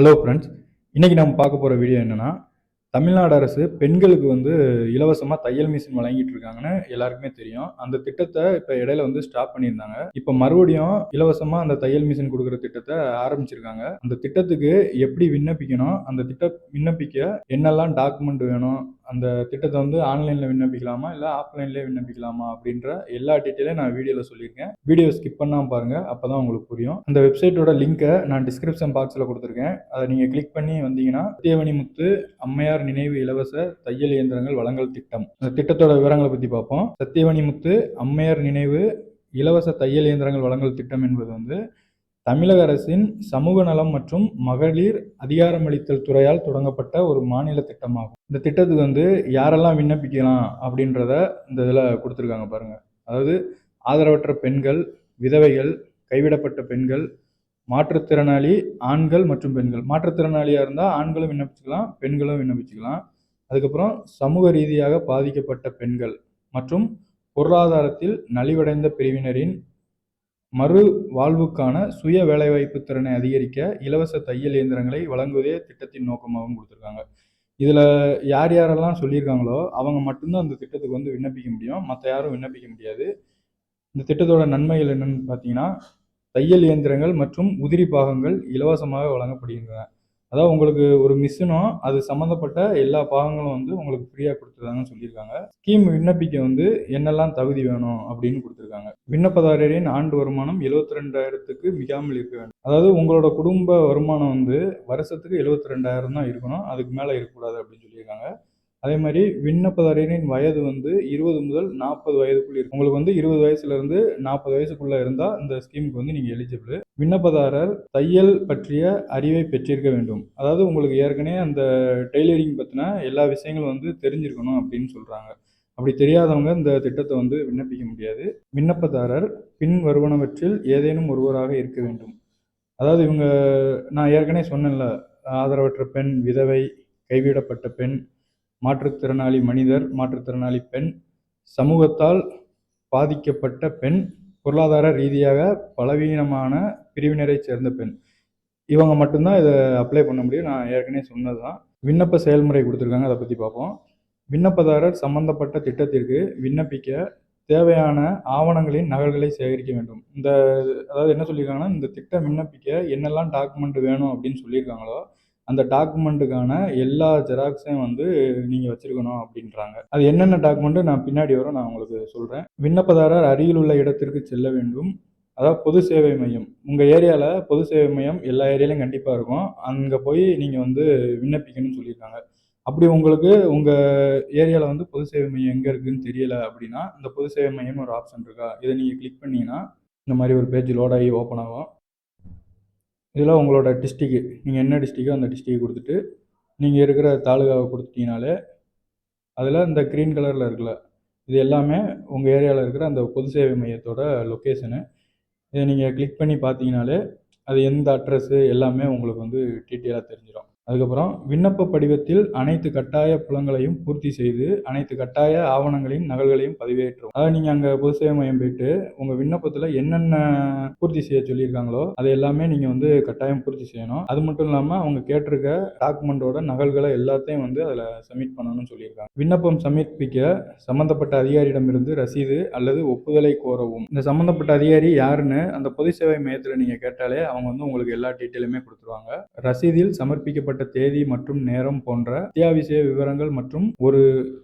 Hello friends இன்றைக்கி நம்ம பார்க்க போகிற வீடியோ என்னன்னா தமிழ்நாடு அரசு பெண்களுக்கு வந்து இலவசமாக தையல் மிஷின் வழங்கிட்டு இருக்காங்கன்னு எல்லாருக்குமே தெரியும். அந்த திட்டத்தை இப்போ இடையில வந்து ஸ்டாப் பண்ணியிருந்தாங்க. இப்போ மறுபடியும் இலவசமாக அந்த தையல் மிஷின் கொடுக்குற திட்டத்தை ஆரம்பிச்சிருக்காங்க. அந்த திட்டத்துக்கு எப்படி விண்ணப்பிக்கணும்? அந்த திட்டம் விண்ணப்பிக்க என்னெல்லாம் டாக்குமெண்ட் வேணும்? அந்த திட்டத்தை வந்து ஆன்லைனில் விண்ணப்பிக்கலாமா? இல்லை ஆஃப்லைன்லேயே விண்ணப்பிக்கலாமா? அப்படின்ற எல்லா டீட்டெயிலையும் நான் வீடியோவில் சொல்லியிருக்கேன். வீடியோ ஸ்கிப் பண்ணாமல் பாருங்கள் அப்போ தான் உங்களுக்கு புரியும். அந்த வெப்சைட்டோட லிங்க்கை நான் டிஸ்கிரிப்ஷன் பாக்ஸில் கொடுத்துருக்கேன். அதை நீங்கள் கிளிக் பண்ணி வந்தீங்கன்னா தேவணி முத்து அம்மையார் நினைவு இலவச தையல் இயந்திரங்கள் வழங்கல் திட்டம். அந்த திட்டத்தோட விவரங்களை பற்றி பார்ப்போம். சத்தியவணி முத்து அம்மையார் நினைவு இலவச தையல் இயந்திரங்கள் வழங்கல் திட்டம் என்பது வந்து தமிழக அரசின் சமூக நலம் மற்றும் மகளிர் அதிகாரமளித்தல் துறையால் தொடங்கப்பட்ட ஒரு மாநில திட்டமாகும். இந்த திட்டத்துக்கு வந்து யாரெல்லாம் விண்ணப்பிக்கலாம் அப்படின்றத இந்த இதில் கொடுத்துருக்காங்க பாருங்கள் அதாவது ஆதரவற்ற பெண்கள் விதவைகள் கைவிடப்பட்ட பெண்கள் மாற்றுத்திறனாளி ஆண்கள் மற்றும் பெண்கள். மாற்றுத்திறனாளியாக இருந்தால் ஆண்களும் விண்ணப்பிச்சுக்கலாம் பெண்களும் விண்ணப்பிச்சுக்கலாம். அதுக்கப்புறம் சமூக ரீதியாக பாதிக்கப்பட்ட பெண்கள் மற்றும் பொருளாதாரத்தில் நலிவடைந்த பிரிவினரின் மறு வாழ்வுக்கான சுய வேலைவாய்ப்பு திறனை அதிகரிக்க இலவச தையல் இயந்திரங்களை வழங்குவதே திட்டத்தின் நோக்கமாகவும் கொடுத்துருக்காங்க. இதில் யார் யாரெல்லாம் சொல்லியிருக்காங்களோ அவங்க மட்டும்தான் அந்த திட்டத்துக்கு வந்து விண்ணப்பிக்க முடியும். மற்ற யாரும் விண்ணப்பிக்க முடியாது. இந்த திட்டத்தோட நன்மைகள் என்னன்னு பார்த்தீங்கன்னா தையல் இயந்திரங்கள் மற்றும் உதிரி பாகங்கள் இலவசமாக வழங்கப்படுகின்றன. அதாவது உங்களுக்கு ஒரு மிஷினும் அது சம்மந்தப்பட்ட எல்லா பாகங்களும் வந்து உங்களுக்கு ஃப்ரீயாக கொடுத்துருக்காங்கன்னு சொல்லியிருக்காங்க. ஸ்கீம் விண்ணப்பிக்க வந்து என்னெல்லாம் தகுதி வேணும் அப்படின்னு கொடுத்துருக்காங்க. விண்ணப்பதாரரின் ஆண்டு வருமானம் எழுபத்தி ரெண்டாயிரத்துக்கு மிகாமல் இருக்க வேண்டும். அதாவது உங்களோட குடும்ப வருமானம் வந்து வருஷத்துக்கு எழுபத்தி ரெண்டாயிரம் தான் இருக்கணும். அதுக்கு மேலே இருக்கக்கூடாது அப்படின்னு சொல்லியிருக்காங்க. அதே மாதிரி விண்ணப்பதாரரின் வயது வந்து இருபது முதல் நாற்பது வயதுக்குள் இருக்கும் உங்களுக்கு வந்து இருபது வயசுல இருந்து நாற்பது வயசுக்குள்ள இருந்தால் இந்த ஸ்கீமுக்கு வந்து நீங்கள் எலிஜிபிள் விண்ணப்பதாரர் தையல் பற்றிய அறிவை பெற்றிருக்க வேண்டும். அதாவது உங்களுக்கு ஏற்கனவே அந்த டெய்லரிங் பற்றின எல்லா விஷயங்களும் வந்து தெரிஞ்சிருக்கணும் அப்படின்னு சொல்கிறாங்க அப்படி தெரியாதவங்க இந்த திட்டத்தை வந்து விண்ணப்பிக்க முடியாது. விண்ணப்பதாரர் பின் வருவனவற்றில் ஏதேனும் ஒருவராக இருக்க வேண்டும். அதாவது இவங்க நான் ஏற்கனவே சொன்னேன்ல ஆதரவற்ற பெண் விதவை கைவிடப்பட்ட பெண் மாற்றுத்திறனாளி மனிதர் மாற்றுத்திறனாளி பெண் சமூகத்தால் பாதிக்கப்பட்ட பெண் பொருளாதார ரீதியாக பலவீனமான பிரிவினரைச் சேர்ந்த பெண். இவங்க மட்டும்தான் இதை அப்ளை பண்ண முடியும். நான் ஏற்கனவே சொன்னது தான் விண்ணப்ப செயல்முறை கொடுத்துருக்காங்க. அதை பற்றி பார்ப்போம். விண்ணப்பதாரர் சம்பந்தப்பட்ட திட்டத்திற்கு விண்ணப்பிக்க தேவையான ஆவணங்களின் நகல்களை சேகரிக்க வேண்டும். இந்த அதாவது என்ன சொல்லியிருக்காங்கன்னா இந்த திட்டம் விண்ணப்பிக்க என்னெல்லாம் டாக்குமெண்ட் வேணும் அப்படின்னு சொல்லியிருக்காங்களோ அந்த டாக்குமெண்ட்டுக்கான எல்லா ஜெராக்ஸையும் வந்து நீங்கள் வச்சுருக்கணும் அப்படின்றாங்க. அது என்னென்ன டாக்குமெண்ட்டு? நான் பின்னாடி வரும் நான் உங்களுக்கு சொல்கிறேன் விண்ணப்பதாரர் அருகில் உள்ள இடத்திற்கு செல்ல வேண்டும். அதாவது பொது சேவை மையம். உங்கள் ஏரியாவில் பொது சேவை மையம் எல்லா ஏரியாலையும் கண்டிப்பாக இருக்கும். அங்கே போய் நீங்கள் வந்து விண்ணப்பிக்கணும்னு சொல்லியிருக்காங்க. அப்படி உங்களுக்கு உங்கள் ஏரியாவில் வந்து பொது சேவை மையம் எங்கே இருக்குதுன்னு தெரியலை அப்படின்னா இந்த பொது சேவை மையம்னு ஒரு ஆப்ஷன் இருக்கா? இதை நீங்கள் கிளிக் பண்ணிங்கன்னா இந்த மாதிரி ஒரு பேஜ் லோட் ஆகி ஓப்பன் ஆகும். இதில் உங்களோட டிஸ்ட்ரிக்கு நீங்கள் என்ன டிஸ்ட்ரிக்கோ அந்த டிஸ்ட்ரிக் கொடுத்துட்டு நீங்கள் இருக்கிற தாலுகாவை கொடுத்துட்டீங்கனாலே அதில் இந்த க்ரீன் கலரில் இருக்குல்ல இது எல்லாமே உங்கள் ஏரியாவில் இருக்கிற அந்த பொது சேவை மையத்தோட லொக்கேஷனு இதை நீங்கள் கிளிக் பண்ணி பார்த்தீங்கனாலே அது எந்த அட்ரஸ்ஸு எல்லாமே உங்களுக்கு வந்து டீட்டெயிலாக தெரிஞ்சிடும். அதுக்கப்புறம் விண்ணப்ப படிவத்தில் அனைத்து கட்டாய புலங்களையும் பூர்த்தி செய்து அனைத்து கட்டாய ஆவணங்களின் நகல்களையும் பதிவேற்றும் அதாவது நீங்கள் அங்கே பொது சேவை மையம் போயிட்டு உங்கள் விண்ணப்பத்தில் என்னென்ன பூர்த்தி செய்ய சொல்லியிருக்காங்களோ அது எல்லாமே நீங்கள் வந்து கட்டாயம் பூர்த்தி செய்யணும். அது மட்டும் இல்லாமல் அவங்க கேட்டிருக்க டாக்குமெண்ட்டோட நகல்களை எல்லாத்தையும் வந்து அதில் சப்மிட் பண்ணணும்னு சொல்லியிருக்காங்க. விண்ணப்பம் சமர்ப்பிக்க சம்பந்தப்பட்ட அதிகாரியிடமிருந்து ரசீது அல்லது ஒப்புதலை கோரவும். இந்த சம்பந்தப்பட்ட அதிகாரி யாருன்னு அந்த பொது சேவை மையத்தில் நீங்கள் கேட்டாலே அவங்க வந்து உங்களுக்கு எல்லா டீட்டெயிலுமே கொடுத்துருவாங்க. ரசீதில் சமர்ப்பிக்கப்பட்ட தேதி மற்றும் நேரம் போன்ற அத்தியாவசிய விவரங்கள் மற்றும் ஒரு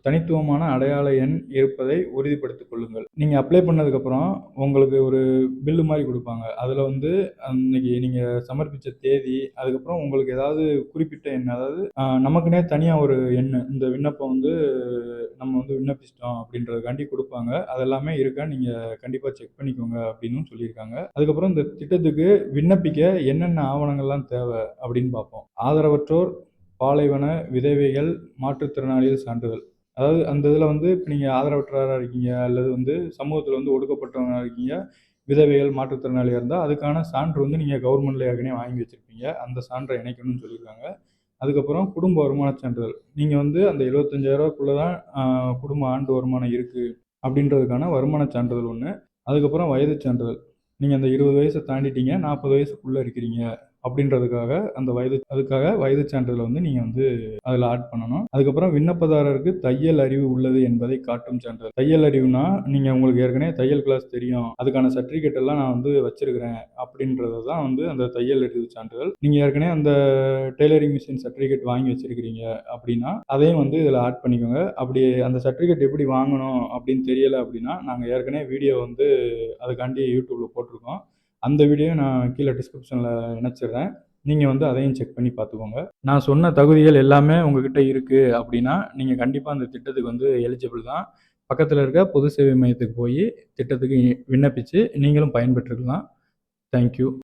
தனித்துவமான அடையாள எண் இருப்பதை உறுதிப்படுத்திக் கொள்ளுங்கள். நீங்கள் அப்ளை பண்ணதுக்கப்புறம் உங்களுக்கு ஒரு பில்லு மாதிரி கொடுப்பாங்க. அதில் வந்து அன்னைக்கு நீங்கள் சமர்ப்பித்த தேதி அதுக்கப்புறம் உங்களுக்கு ஏதாவது குறிப்பிட்ட எண் அதாவது நமக்குனே தனியாக ஒரு எண் இந்த விண்ணப்பம் வந்து நம்ம வந்து விண்ணப்பிச்சிட்டோம் அப்படின்றதுக்காண்டி கொடுப்பாங்க. அதெல்லாமே இருக்கா? நீங்கள் கண்டிப்பாக செக் பண்ணிக்கோங்க அப்படின்னு சொல்லியிருக்காங்க. அதுக்கப்புறம் இந்த திட்டத்துக்கு விண்ணப்பிக்க என்னென்ன ஆவணங்கள்லாம் தேவை அப்படின்னு பார்ப்போம். ஆதரவற்றோர் பாலைவன விதவைகள் மாற்றுத்திறனாளிகள் சான்றிதழ். அதாவது அந்த இதில் வந்து இப்போ நீங்கள் ஆதரவற்றவராக இருக்கீங்க அல்லது வந்து சமூகத்தில் வந்து ஒடுக்கப்பட்டவங்க இருக்கீங்க விதவைகள் மாற்றுத்திறனாளியாக இருந்தால் அதுக்கான சான்று வந்து நீங்கள் கவர்மெண்ட்ல ஏற்கனவே வாங்கி வச்சுருப்பீங்க. அந்த சான்றை இணைக்கணும்னு சொல்லியிருக்காங்க. அதுக்கப்புறம் குடும்ப வருமான சான்றிதழ். நீங்கள் வந்து அந்த எழுபத்தஞ்சாயிரூவாக்குள்ளே தான் குடும்ப ஆண்டு வருமானம் இருக்குது அப்படின்றதுக்கான வருமான சான்றிதழ் ஒன்று அதுக்கப்புறம் வயது சான்றிதழ். நீங்கள் அந்த இருபது வயசை தாண்டிட்டீங்க நாற்பது வயசுக்குள்ளே இருக்கிறீங்க. அப்படின்றதுக்காக அந்த வயது அதுக்காக வயது சான்றிதழை வந்து நீங்கள் வந்து அதில் ஆட் பண்ணணும். அதுக்கப்புறம் விண்ணப்பதாரருக்கு தையல் அறிவு உள்ளது என்பதை காட்டும் சான்றிதழ். தையல் அறிவுனா நீங்கள் உங்களுக்கு ஏற்கனவே தையல் கிளாஸ் தெரியும். அதுக்கான சர்டிஃபிகேட் எல்லாம் நான் வந்து வச்சிருக்கிறேன். அப்படின்றது தான் வந்து அந்த தையல் அறிவு சான்றிதழ். நீங்கள் ஏற்கனவே அந்த டெய்லரிங் மிஷின் சர்டிஃபிகேட் வாங்கி வச்சிருக்கிறீங்க அப்படின்னா அதையும் வந்து இதில் ஆட் பண்ணிக்கோங்க. அப்படி அந்த சர்டிஃபிகேட் எப்படி வாங்கணும் அப்படின்னு தெரியலை அப்படின்னா நாங்கள் ஏற்கனவே வீடியோ வந்து அதுக்காண்டி யூடியூப்பில் போட்டிருக்கோம். அந்த வீடியோ நான் கீழே டிஸ்கிரிப்ஷனில் இணைச்சிடுறேன். நீங்கள் வந்து அதையும் செக் பண்ணி பார்த்துக்கோங்க. நான் சொன்ன தகுதிகள் எல்லாமே உங்ககிட்ட இருக்குது அப்படின்னா நீங்கள் கண்டிப்பாக அந்த திட்டத்துக்கு வந்து எலிஜிபிள் தான். பக்கத்தில் இருக்க பொது சேவை மையத்துக்கு போய் திட்டத்துக்கு விண்ணப்பித்து நீங்களும் பயன்பெற்றுக்கலாம். தேங்க்யூ